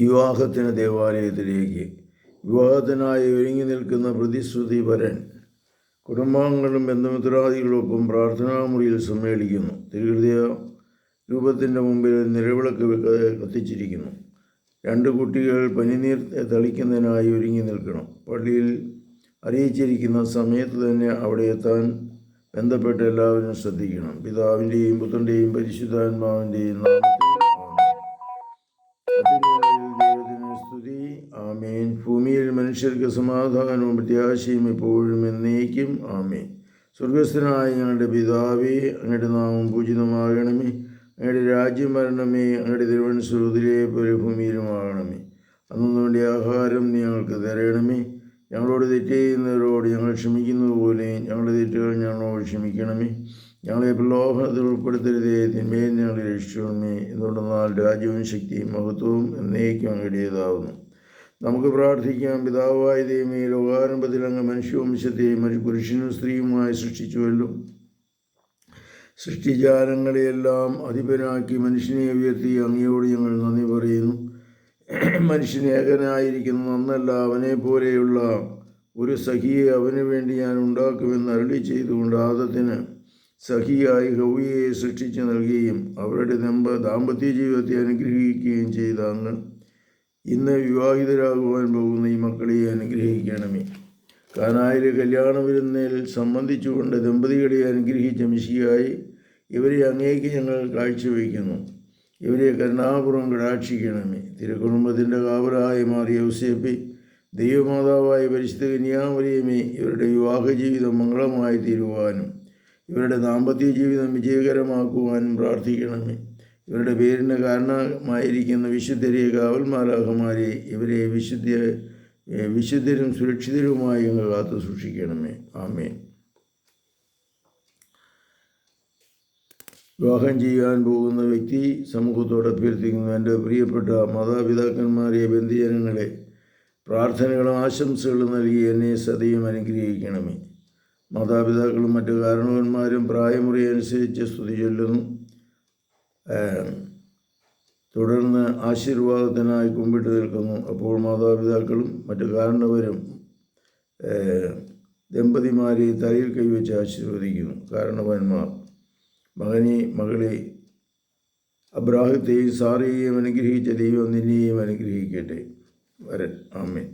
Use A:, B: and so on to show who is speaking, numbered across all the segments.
A: വിവാഹത്തിന് ദേവാലയത്തിലേക്ക്. വിവാഹത്തിനായി ഒരുങ്ങി നിൽക്കുന്ന പ്രതിശ്രുതി വരൻ കുടുംബാംഗങ്ങളും ബന്ധുമിത്രാദികളൊപ്പം പ്രാർത്ഥനാമുറിയിൽ സമ്മേളിക്കുന്നു. തിരുഹൃദയ രൂപത്തിന്റെ മുമ്പിൽ നിലവിളക്ക് കത്തിച്ചിരിക്കുന്നു. രണ്ട് കുട്ടികൾ പനിനീർ തളിക്കുന്നതിനായി ഒരുങ്ങി നിൽക്കണം. പള്ളിയിൽ അറിയിച്ചിരിക്കുന്ന സമയത്ത് തന്നെ അവിടെ എത്താൻ ബന്ധപ്പെട്ട് എല്ലാവരും ശ്രദ്ധിക്കണം. പിതാവിന്റെയും പുത്രന്റെയും പരിശുദ്ധാത്മാവിന്റെയും നാമത്തിൽ മനുഷ്യർക്ക് സമാധാനവും പ്രത്യാശയും എപ്പോഴും എന്നേക്കും. ആമേ സ്വർഗസ്ഥനായ ഞങ്ങളുടെ പിതാവേ അങ്ങയുടെ നാമം പൂജിതമാകണമേ. അങ്ങയുടെ രാജ്യം വരണമേ. അങ്ങയുടെ തിരുവനന്തപുരത്തിലെ പോലെ ഭൂമിയിലുമാകണമേ അന്നു വേണ്ടി ആഹാരം ഞങ്ങൾക്ക് തരണമേ. ഞങ്ങളോട് തെറ്റ് ചെയ്യുന്നവരോട് ഞങ്ങൾ ക്ഷമിക്കുന്നത് പോലെ ഞങ്ങളുടെ തെറ്റുകൾ ഞങ്ങളോട് ക്ഷമിക്കണമേ. ഞങ്ങളെ പ്രലോഭനത്തിൽ ഉൾപ്പെടുത്തരുതേ. തിന്മയിൽ ഞങ്ങളെ രക്ഷിക്കണമേ. എന്തുകൊണ്ടെന്നാൽ രാജ്യവും ശക്തിയും മഹത്വവും എന്നേക്കും അങ്ങയുടേതാവുന്നു. നമുക്ക് പ്രാർത്ഥിക്കാം. പിതാവായ ദൈവമേ ലോകാരംഭത്തിലങ്ങ് മനുഷ്യവംശത്തെയും മറ്റു പുരുഷനും സ്ത്രീയുമായി സൃഷ്ടിച്ചുവല്ലോ. സൃഷ്ടിജാലങ്ങളെയെല്ലാം അധിപനാക്കി മനുഷ്യനെ ഉയർത്തി അങ്ങയോട് ഞങ്ങൾ നന്ദി പറയുന്നു. മനുഷ്യൻ ഏകനായിരിക്കുന്ന നന്നല്ല അവനെ പോലെയുള്ള ഒരു സഖിയെ അവന് വേണ്ടി ഞാൻ ഉണ്ടാക്കുമെന്ന് അരളി ചെയ്തുകൊണ്ട് ആദത്തിന് സഖിയായി ഹൗവിയെ സൃഷ്ടിച്ചു നൽകുകയും അവരുടെ ദമ്പ ദാമ്പത്യ ജീവിതത്തെ അനുഗ്രഹിക്കുകയും ചെയ്ത അങ്ങ്. ഇന്ന് വിവാഹിതരാകുവാൻ പോകുന്ന ഈ മക്കളെ അനുഗ്രഹിക്കണമേ. കാനായിലെ കല്യാണ വിരുന്നേൽ സംബന്ധിച്ചുകൊണ്ട് ദമ്പതികളെ അനുഗ്രഹിച്ച മിശിയായി ഇവരെ അങ്ങേക്ക് ഞങ്ങൾ കാഴ്ചവെക്കുന്നു ഇവരെ കരുണാപുരം കടാക്ഷിക്കണമേ. തിരുക്കുടുംബത്തിന്റെ കാവലായി മാറിയ ഔസേപ്പി ദൈവമാതാവായ പരിശുദ്ധ കന്യാമരിയമേ ഇവരുടെ വിവാഹ ജീവിതം മംഗളമായി തീരുവാനും ഇവരുടെ ദാമ്പത്യ ജീവിതം വിജയകരമാക്കുവാനും പ്രാർത്ഥിക്കണമേ. ഇവരുടെ പേരിന് കാരണമായിരിക്കുന്ന വിശുദ്ധരെ കാവൽമാലാഹമാരെ ഇവരെ വിശുദ്ധ വിശുദ്ധരും സുരക്ഷിതരുമായി അങ്ങ് കാത്തു സൂക്ഷിക്കണമേ. ആമേൻ. വിവാഹം ചെയ്യാൻ പോകുന്ന വ്യക്തി സമൂഹത്തോട് അഭ്യർത്ഥിക്കുന്നു. എന്റെ പ്രിയപ്പെട്ട മാതാപിതാക്കന്മാരെ ബന്ധുജനങ്ങളെ പ്രാർത്ഥനകളും ആശംസകളും നൽകി എന്നെ സദയം അനുഗ്രഹിക്കണമേ. മാതാപിതാക്കളും മറ്റു കാരണവന്മാരും പ്രായമുറി അനുസരിച്ച് സ്തുതി ചൊല്ലുന്നു. തുടർന്ന് ആശീർവാദത്തിനായി കുമ്പിട്ട് നിൽക്കുന്നു. അപ്പോൾ മാതാപിതാക്കളും മറ്റു കാരണവരും ദമ്പതിമാരെ തലയിൽ കൈവച്ച് ആശീർവദിക്കുന്നു. കാരണവന്മാർ മകനെ മകളെ അബ്രാഹത്തെയും സാറയെയും അനുഗ്രഹിച്ച ദൈവം നിന്നെയും അനുഗ്രഹിക്കട്ടെ. വരൻ ആമേൻ.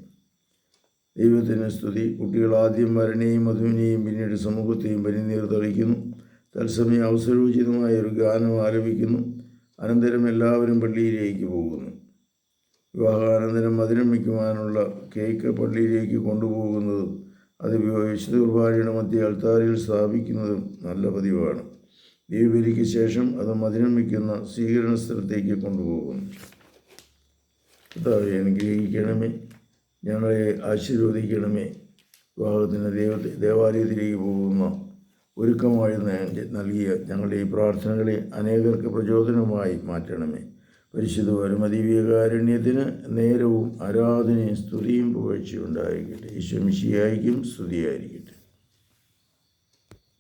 A: ദൈവത്തിന് സ്തുതി. കുട്ടികൾ ആദ്യം വരനെയും മധുവിനെയും പിന്നീട് സമൂഹത്തെയും പനിനീർ തെളിക്കുന്നു തത്സമയം അവസരോചിതമായ ഒരു ഗാനം ആരംഭിക്കുന്നു. അനന്തരം എല്ലാവരും പള്ളിയിലേക്ക് പോകുന്നു. വിവാഹാനന്തരം മധുരം വയ്ക്കുവാനുള്ള കേക്ക് പള്ളിയിലേക്ക് കൊണ്ടുപോകുന്നതും അത് വിശുദ്ധ കുർബാനയുടെ മധ്യ അൾത്താരിൽ സ്ഥാപിക്കുന്നതും നല്ല പതിവാണ്. ദീപലിക്ക് ശേഷം അത് മധുരം വയ്ക്കുന്ന സ്വീകരണ സ്ഥലത്തേക്ക് കൊണ്ടുപോകുന്നു. കർത്താവെ അനുഗ്രഹിക്കണമേ. ഞങ്ങളെ ആശീർവദിക്കണമേ. വിവാഹത്തിന് ദൈവത്തെ ദേവാലയത്തിലേക്ക് പോകുന്ന ഒരുക്കമായി നൽകിയ ഞങ്ങളുടെ ഈ പ്രാർത്ഥനകളെ അനേകർക്ക് പ്രചോദനമായി മാറ്റണമേ. പരിശുദ്ധ പരമദിവ്യകാരുണ്യത്തിന് നേരവും ആരാധനയും സ്തുതിയും പുകഴ്ചയുണ്ടായിരിക്കട്ടെ ഈശ്വമിശിയായിരിക്കും സ്തുതിയായിരിക്കട്ടെ.